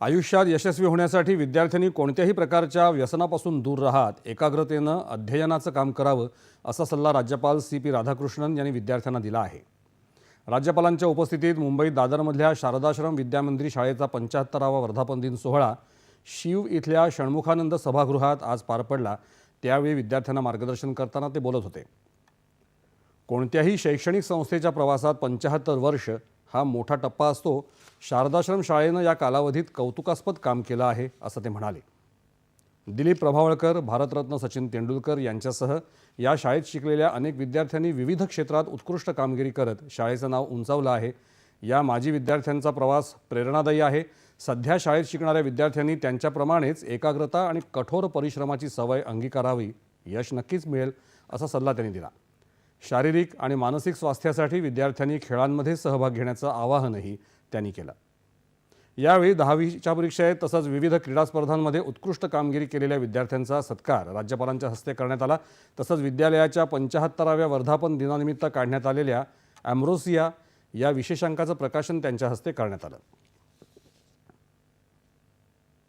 आयुष्यात यशस्वी होण्यासाठी विद्यार्थ्यांनी कोणत्याही प्रकारच्या व्यसनापासून दूर राहत एकाग्रतेनं अध्ययनाचं काम करावं असा सल्ला राज्यपाल सी पी राधाकृष्णन यांनी विद्यार्थ्यांना दिला आहे. राज्यपालांच्या उपस्थितीत मुंबईत दादरमधल्या शारदाश्रम विद्यामंदिर शाळेचा पंच्याहत्तरावा वर्धापन दिन सोहळा शिव इथल्या षण्मुखानंद सभागृहात आज पार पडला. त्यावेळी विद्यार्थ्यांना मार्गदर्शन करताना ते बोलत होते. कोणत्याही शैक्षणिक संस्थेच्या प्रवासात पंच्याहत्तर वर्ष हा मोठा टप्पा असतो. शारदाश्रम शाळेनं या कालावधीत कौतुकास्पद काम केलं आहे असं ते म्हणाले. दिलीप प्रभावळकर भारतरत्न सचिन तेंडुलकर यांच्यासह या शाळेत शिकलेल्या अनेक विद्यार्थ्यांनी विविध क्षेत्रात उत्कृष्ट कामगिरी करत शाळेचं नाव उंचावलं आहे. या माजी विद्यार्थ्यांचा प्रवास प्रेरणादायी आहे. सध्या शाळेत शिकणाऱ्या विद्यार्थ्यांनी त्यांच्याप्रमाणेच एकाग्रता आणि कठोर परिश्रमाची सवय अंगीकारावी यश नक्कीच मिळेल असा सल्ला त्यांनी दिला. शारीरिक आणि मानसिक स्वास्थ्यासाठी विद्यार्थ्यांनी खेळांमध्ये सहभाग घेण्याचं आवाहनही त्यांनी केलं. यावेळी दहावीच्या परीक्षेत तसंच विविध क्रीडा स्पर्धांमध्ये उत्कृष्ट कामगिरी केलेल्या विद्यार्थ्यांचा सत्कार राज्यपालांच्या हस्ते करण्यात आला. तसंच विद्यालयाच्या पंचाहत्तराव्या वर्धापन दिनानिमित्त काढण्यात आलेल्या ॲम्ब्रोसिया या विशेषांकाचं प्रकाशन त्यांच्या हस्ते करण्यात आलं.